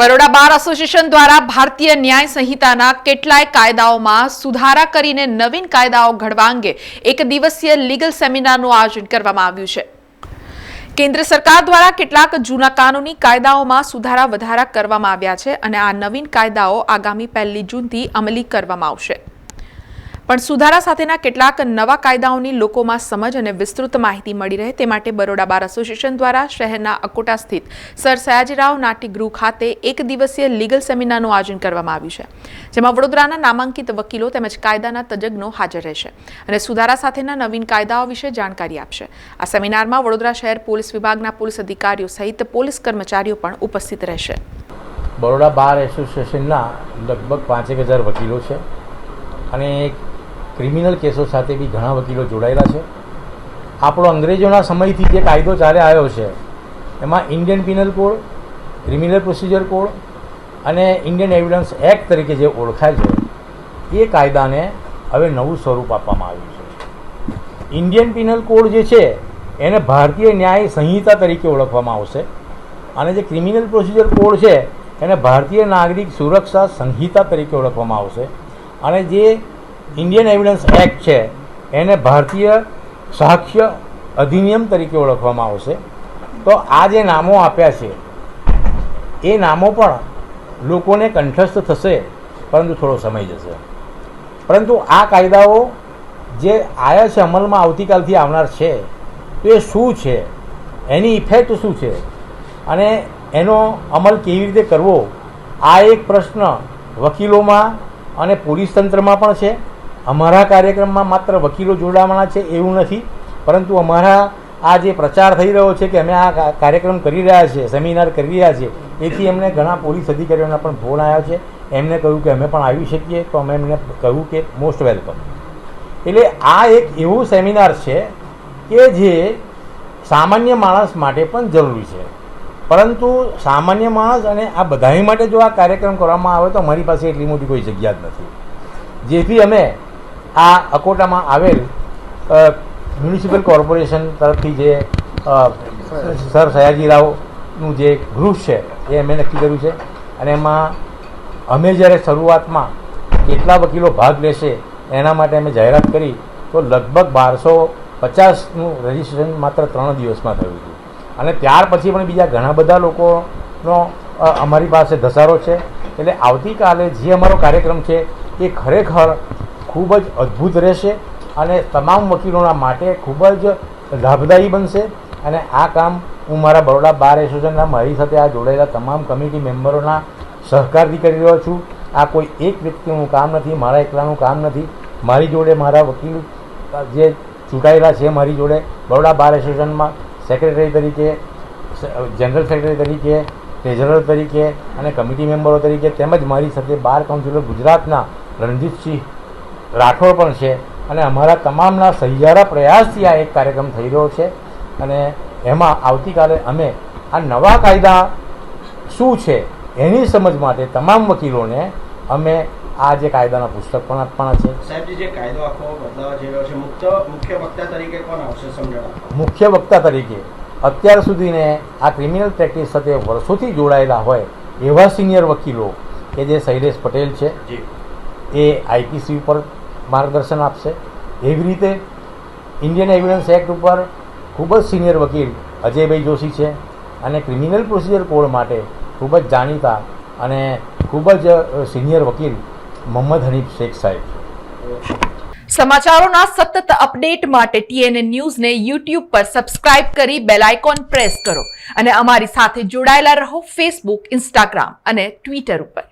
Baroda bar association દ્વારા ભારતીય ન્યાય સંહિતાના કેટલાય કાયદાઓમાં સુધારા કરીને નવીન કાયદાઓ ઘડવા અંગે એક દિવસીય લીગલ સેમિનારનું આયોજન કરવામાં આવ્યું છે. કેન્દ્ર સરકાર દ્વારા કેટલાક જૂના કાનૂની કાયદાઓમાં સુધારા વધારા કરવામાં આવ્યા છે અને આ નવીન કાયદાઓ આગામી પહેલી જૂનથી અમલી કરવામાં આવશે. પણ સુધારા સાથેના કેટલાક નવા કાયદાઓની લોકોમાં સમજ અને વિસ્તૃત માહિતી મળી રહે તે માટે બરોડા બાર એસોસિએશન દ્વારા શહેરના અકોટા સ્થિત સર સયાજીરાવ નાટ્યગૃહ ખાતે એક દિવસીય લીગલ સેમિનારનું આયોજન કરવામાં આવ્યું છે, જેમાં વડોદરાના નામાંકિત વકીલો તેમજ કાયદાના તજજ્ઞો હાજર રહેશે અને સુધારા સાથેના નવીન કાયદાઓ વિશે જાણકારી આપશે. આ સેમિનારમાં વડોદરા શહેર પોલીસ વિભાગના પોલીસ અધિકારીઓ સહિત પોલીસ કર્મચારીઓ પણ ઉપસ્થિત રહેશે. બરોડા બાર એસોસિએશનના લગભગ પાંચેક હજાર વકીલો છે અને ક્રિમિનલ કેસો સાથે બી ઘણા વકીલો જોડાયેલા છે. આપણો અંગ્રેજોના સમયથી જે કાયદો ચાલે આવ્યો છે, એમાં Indian penal code criminal procedure code અને ઇન્ડિયન એવિડન્સ એક્ટ તરીકે જે ઓળખાય છે, એ કાયદાને હવે નવું સ્વરૂપ આપવામાં આવ્યું છે. ઇન્ડિયન પિનલ કોડ જે છે, એને ભારતીય ન્યાય સંહિતા તરીકે ઓળખવામાં આવશે અને જે ક્રિમિનલ પ્રોસિજર કોડ છે, એને ભારતીય નાગરિક સુરક્ષા સંહિતા તરીકે ઓળખવામાં આવશે અને જે ઇન્ડિયન એવિડન્સ એક્ટ છે, એને ભારતીય સાક્ષ્ય અધિનિયમ તરીકે ઓળખવામાં આવશે. તો આ જે નામો આપ્યા છે, એ નામો પણ લોકોને કંઠસ્થ થશે, પરંતુ થોડો સમય જશે. પરંતુ આ કાયદાઓ જે આયા છે અમલમાં આવતીકાલથી આવનાર છે, તો એ શું છે? એની ઇફેક્ટ શું છે? અને એનો અમલ કેવી રીતે કરવો? આ એક પ્રશ્ન વકીલોમાં અને પોલીસ તંત્રમાં પણ છે. અમારા કાર્યક્રમમાં માત્ર વકીલો જોડાવાના છે એવું નથી, પરંતુ અમારા આ જે પ્રચાર થઈ રહ્યો છે કે અમે આ કાર્યક્રમ કરી રહ્યા છીએ, સેમિનાર કરી રહ્યા છીએ, એથી એમને ઘણા પોલીસ અધિકારીઓના પણ ફોન આવ્યા છે. એમને કહ્યું કે અમે પણ આવી શકીએ, તો અમે એમને કહ્યું કે મોસ્ટ વેલકમ એટલે આ એક એવું સેમિનાર છે કે જે સામાન્ય માણસ માટે પણ જરૂરી છે. પરંતુ સામાન્ય માણસ અને આ બધાય માટે જો આ કાર્યક્રમ કરવામાં આવે તો અમારી પાસે એટલી મોટી કોઈ જગ્યા જ નથી. જેથી અમે આ અકોટામાં આવેલ મ્યુનિસિપલ કોર્પોરેશન તરફથી જે સર સયાજીરાવનું જે ગૃહ છે, એ અમે નક્કી કર્યું છે. અને એમાં અમે જ્યારે શરૂઆતમાં કેટલા વકીલો ભાગ લેશે એના માટે અમે જાહેરાત કરી, તો લગભગ બારસો પચાસનું રજિસ્ટ્રેશન માત્ર ત્રણ દિવસમાં થયું હતું. અને ત્યાર પછી પણ બીજા ઘણા બધા લોકોનો અમારી પાસે ધસારો છે. એટલે આવતીકાલે જે અમારો કાર્યક્રમ છે, એ ખરેખર ખૂબ જ અદ્ભુત રહેશે અને તમામ વકીલોના માટે ખૂબ જ લાભદાયી બનશે. અને આ કામ હું મારા બરોડા બાર એસોસિએશનના મારી સાથે આ જોડાયેલા તમામ કમિટી મેમ્બરોના સહકારથી કરી રહ્યો છું. આ કોઈ એક વ્યક્તિનું કામ નથી, મારા એકલાનું કામ નથી. મારી જોડે મારા વકીલ જે ચૂંટાયેલા છે મારી જોડે બરોડા બાર એસોસિએશનમાં સેક્રેટરી તરીકે, જનરલ સેક્રેટરી તરીકે, ટ્રેઝરર તરીકે અને કમિટી મેમ્બરો તરીકે તેમજ મારી સાથે બાર કાઉન્સિલર ગુજરાતના રણજીતસિંહ રાઠોડ પણ છે. અને અમારા તમામના સહિયારા પ્રયાસથી આ એક કાર્યક્રમ થઈ રહ્યો છે. અને એમાં આવતીકાલે અમે આ નવા કાયદા શું છે એની સમજ માટે તમામ વકીલોને અમે આ જે કાયદાના પુસ્તક પણ આપવાના છે. સાહેબજી જે કાયદો આખો બદલાવા જઈ રહ્યો છે મુખ્ય મુખ્ય વક્તા તરીકે કોણ આવશે સમજણ મુખ્ય વક્તા તરીકે અત્યાર સુધીને આ ક્રિમિનલ પ્રેક્ટિસ સાથે વર્ષોથી જોડાયેલા હોય એવા સિનિયર વકીલો કે જે શૈલેષ પટેલ છે એ આઈપીસી ઉપર માર્ગદર્શન આપશે. એવી રીતે ઇન્ડિયન એવિડન્સ એક્ટ ઉપર ખૂબ જ સિનિયર વકીલ અજયભાઈ જોશી છે અને ક્રિમિનલ પ્રોસિજર કોડ માટે ખૂબ જ જાણીતા અને ખૂબ જ સિનિયર વકીલ મોહમ્મદ હનીફ શેખ સાહેબ સમાચારોના સતત અપડેટ માટે ટીએનએ ન્યૂઝને યુટ્યુબ પર સબસ્ક્રાઇબ કરી બેલ આઇકોન પ્રેસ કરો અને અમારી સાથે જોડાયેલા રહો ફેસબુક ઇન્સ્ટાગ્રામ અને ટ્વિટર ઉપર.